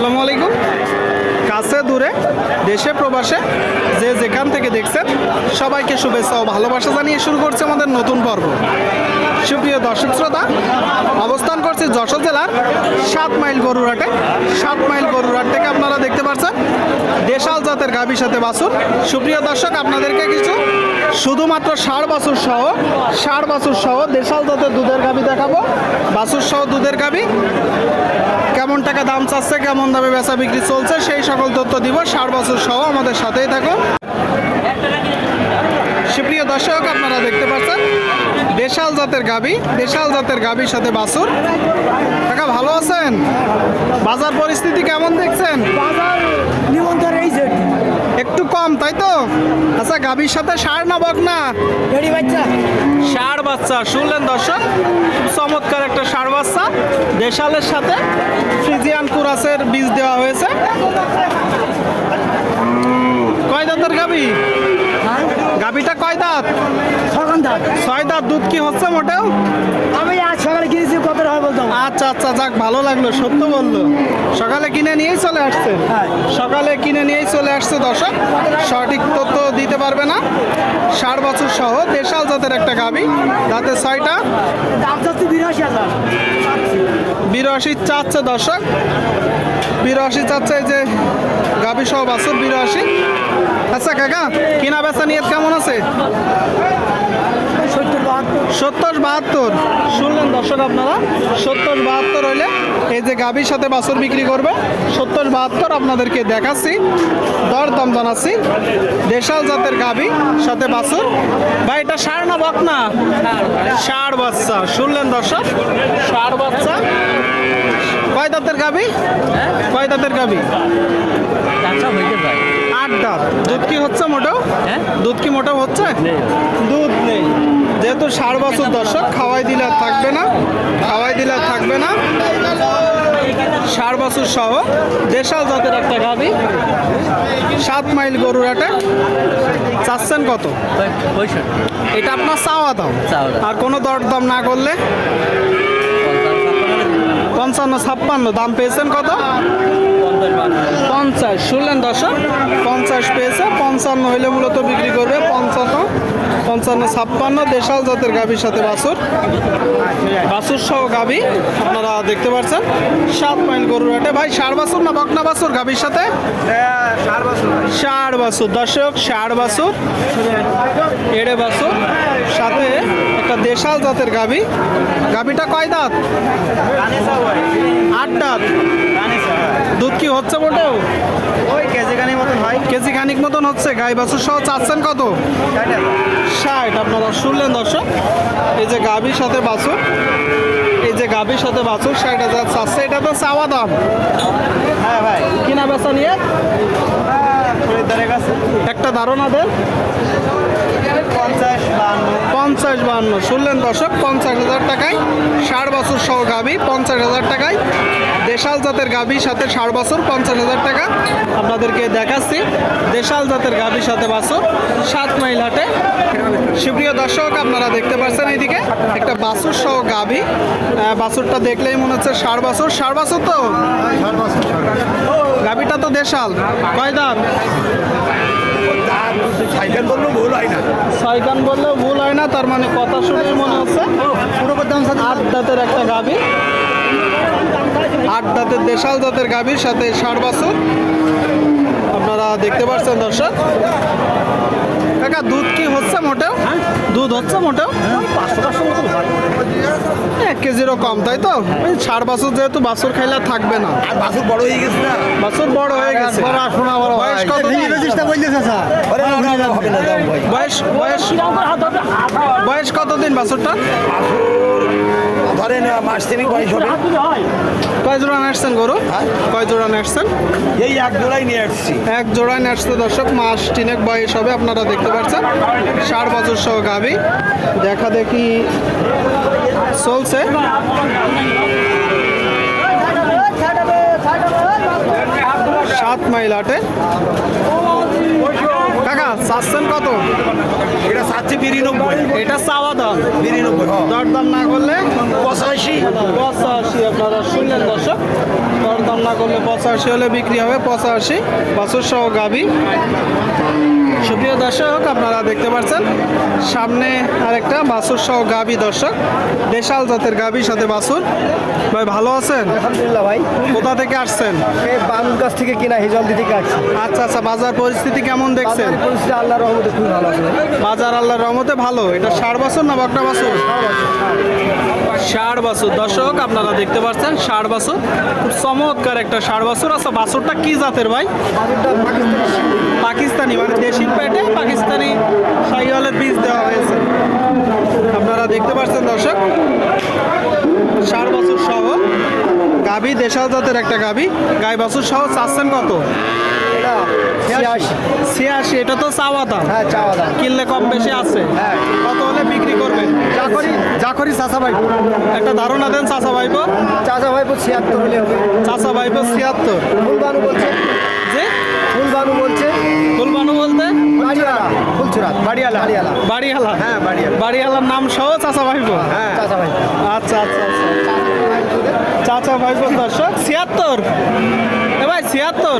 আসসালামু আলাইকুম। কাছে, দূরে, দেশে, প্রবাসে, যে যেখান থেকে দেখছেন, সবাইকে শুভেচ্ছা ও ভালোবাসা জানিয়ে শুরু করছে আমাদের নতুন পর্ব। সুপ্রিয় দর্শক শ্রোতা, অবস্থান যশোর জেলার সাত মাইল গরুরহাটে সাত মাইল গরুরহাট থেকে আপনারা দেখতে পাচ্ছেন দেশাল জাতের গাভীর সাথে বাছুর। সুপ্রিয় দর্শক, আপনাদেরকে কিছু শুধুমাত্র ষাড় বাছুর সহ, ষাড় বাছুর সহ দেশাল জাতের দুধের গাভী দেখাবো। বাছুর সহ দুধের গাভী। কেমন টাকা দাম চাচ্ছে, কেমন দামে বেচা বিক্রি চলছে, সেই সকল তথ্য দিব। ষাট বছর সহ আমাদের সাথেই থাকুন সুপ্রিয় দর্শক আপনারা দেখতে পাচ্ছেন দেশাল জাতের গাবি দেশাল জাতের গাবির সাথে বাসুর কাকা ভালো আছেন? বাজার পরিস্থিতি কেমন দেখছেন? বাজার নিমন্ত্রণ এই যে। একটু কম তাই তো? আচ্ছা গাবির সাথে সার না বক না বাচ্চা? ষাড় বাচ্চা শুনলেন দর্শক? চমৎকার একটা ষাড় বাচ্চা দেশালের সাথে ফ্রিজিয়ান কুরাসের বীজ দেওয়া হয়েছে। কয় দাঁতের গাবি? গাবিটা কয় দাঁত? সকাল দাম ছয় দাঁত দুধ কি হচ্ছে মোটেও? আমি আজ সকালে কিনেছি কত হয় বলতাম আচ্ছা আচ্ছা যাক ভালো লাগল সত্য বলল। সকালে কিনে নিয়েই চলে আসছে? হ্যাঁ। সকালে কিনে নিয়েই চলে আসছে দর্শক। সঠিক তথ্য দিতে পারবে না। ষাট বছর সহ দেশাল জাতের একটা গাবি তাতে ছয়টা। দাম চাচ্ছি বিরাশি হাজার। বিরাশি চাচ্ছে দর্শক। বিরাশি চাচ্ছে এই যে গাভী সহ বাছুর বিরাশি। আচ্ছা কাকা কিনা বেচা নিয়ে কেমন আছে সত্তর বাহাত্তর। শুনলেন দর্শক আপনারা সত্তর বাহাত্তর হইলে এই যে গাভীর সাথে বাছুর বিক্রি করবে সত্তর বাহাত্তর আপনাদেরকে দেখাচ্ছি দর দাম জানাচ্ছি দেশাল জাতের গাভী সাথে বাছুর। ভাই এটা সার না বক না ষাড় বাচ্চা শুনলেন দর্শক? ষাড় বাচ্চা। কয় দাঁতের গাভী? কয় দাঁতের গাভী? আট দাঁত। দুধ কি হচ্ছে মোটেও? দুধ কি মোটেও হচ্ছে? দুধ নেই। যেহেতু ষাট বছর দর্শক খাওয়াই দিলে আর থাকবে না খাওয়াই দিলে আর থাকবে না। ষাট বছর সহ দেশাল জাতের একটা গাভি সাত মাইল গরুরাটে চাচ্ছেন কত? এটা আপনার চাওয়া দাম। আর কোনো দর দাম না করলে? পঞ্চান্ন ছাপ্পান্ন। দাম পেয়েছেন কত? পঞ্চাশ। শুনলেন দর্শক পঞ্চাশ পেয়েছে পঞ্চান্ন হইলে মূলত বিক্রি করবে পঞ্চান্ন পঞ্চান্ন ছাপ্পান্ন দেশাল জাতের গাভীর সাথে বাছুর। বাছুর সহ গাভী, আপনারা দেখতে পাচ্ছেন। সাত মাইল গরুর হাটে। ভাই, ষাড় বাছুর না বকনা বাছুর গাভীর সাথে? ষাড় বাছুর। দর্শক, ষাড় বাছুর, এড়ে বাছুর, সাথে একটা দেশাল জাতের গাভী। গাভীটা কয় দাঁত? আট দাঁত। দুধ কি হচ্ছে মোটেও? খানিক মতন হচ্ছে গাই বাছুর সহ চাচ্ছেন কত? ষাট আপনারা শুনলেন দর্শক এই যে গাভীর সাথে বাছুর এই যে গাভীর সাথে বাছুর ষাট হাজার চাচ্ছে এটা তো চাওয়া দাম। হ্যাঁ ভাই। কিনা বেচা নিয়ে? একটা ধারণা দেন। পঞ্চাশ বান্ন। শুনলেন দর্শক পঞ্চাশ হাজার টাকায় ষাট বছর সহ গাভী পঞ্চাশ হাজার টাকায় দেশাল জাতের গাভীর সাথে ষাট বছর পঞ্চাশ হাজার টাকা আপনাদেরকে দেখাচ্ছি। দেশাল জাতের গাভীর সাথে বাছর সাত মাইল হাটে। সুপ্রিয় দর্শক আপনারা দেখতে পাচ্ছেন এইদিকে একটা বাছুর সহ গাভী। বাছুরটা দেখলেই মনে হচ্ছে ষাট বছর। ষাট বছর তো? গাভীটা তো দেশাল। কয় দাঁত ছয়গান বললেও ভুল হয় না, তার মানে কথা শুনেই মনে হচ্ছে। আট দাঁতের একটা গাভী। আট দাঁতের দেশাল জাতের গাভীর সাথে ষাট বছর। আপনারা দেখতে পাচ্ছেন দর্শক। কাকা দুধ কি হচ্ছে মোটেও? দুধ হচ্ছে মোটেও? হয় এক কেজিরও কম তাই তো? ষাট বছর যেহেতু বাছুর খাইলে আর থাকবে না। বাছুর বড় হয়ে গেছে না? বাছুর বড় হয়ে গেছে। বয়স কত? বয়স বয়স বয়স কতদিন বাছুরটা? ধরেন মাস তিনিক বয়স হবে। কয় জোড়া নাচছেন গরু? কয় জোড়া নাচছেন এই এক জোড়াই নিয়ে আসছি। এক জোড়ায় নাচতে দর্শক মাস তিনেক বয়স হবে আপনারা দেখতে পাচ্ছেন। ষাট বছর সহ গাভী। দেখা দেখি চলছে। সাত মাইল আটে চাচ্ছেন কত? এটা সাতশো বিরানব্বই। এটা চাওয়া দাম। বিরানব্বই দরদাম না করলে পঁচাশি। পঁচাশি আপনারা শুনলেন দর্শক। দরদাম না করলে পঁচাশি হলে বিক্রি হবে পঁচাশি। বাছুর সহ গাভী সুপ্রিয় দর্শক আপনারা দেখতে পাচ্ছেন সামনে আরেকটা বাছুর সহ গাভী দর্শক দেশাল জাতের গাভীর সাথে বাছুর। ভাই ভালো আছেন? আলহামদুলিল্লাহ ভাই। কোথা থেকে আসছেন? এই থেকে কিনা হিজলদি থেকে আসছি। আচ্ছা আচ্ছা বাজার পরিস্থিতি কেমন দেখছেন? পরিস্থিতি আল্লাহর রহমতে খুবই ভালো আছে বাজার আল্লাহর রহমতে ভালো? এটা ষাট বছর না বকটা বছর? ষাট বছর দর্শক, আপনারা দেখতে পাচ্ছেন ষাট বছর খুব চমৎকার একটা ষাট বছর আচ্ছা বাছরটা কি জাতের ভাই? পাকিস্তানি মানে দেশির পেটে পাকিস্তানি সাইওয়ালের বীজ দেওয়া হয়েছে। আপনারা দেখতে পাচ্ছেন দর্শক ষাট বছর সহ গাভী, দেশাল জাতের একটা গাভী। গাই বছর সহ চাচ্ছেন কত? ছিয়াশি। ছিয়াশি এটা তো চাওয়া দাম। হ্যাঁ চাওয়া দাম। কিনলে কম বেশি আছে। হ্যাঁ। কত হলে বিক্রি করবেন যা করি যা করি চাচা ভাই একটা ধারণা দেন চাচা ভাইপো। চাচা ভাই ছিয়াত্তর হলে হবে। চাচা ভাইপো ছিয়াত্তর। ফুলবানু বলছে। যে ফুলবানু বলছে। ফুলবানু বলতে? বাড়িওয়ালা ফুলচুরাত বাড়িওয়ালা বাড়িওয়ালা হ্যাঁ বাড়িওয়ালা বাড়িওয়ালার নাম সহ চাচা ভাইপো? হ্যাঁ চাচা ভাই আচ্ছা আচ্ছা আচ্ছা। চাচা ভাইপো। দর্শক ছিয়াত্তর। এ ভাই ছিয়াত্তর।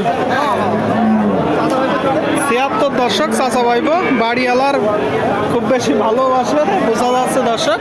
দর্শক চাচা ভাইব বাড়িওয়ালার খুব বেশি ভালোবাসে বোঝা যাচ্ছে দর্শক।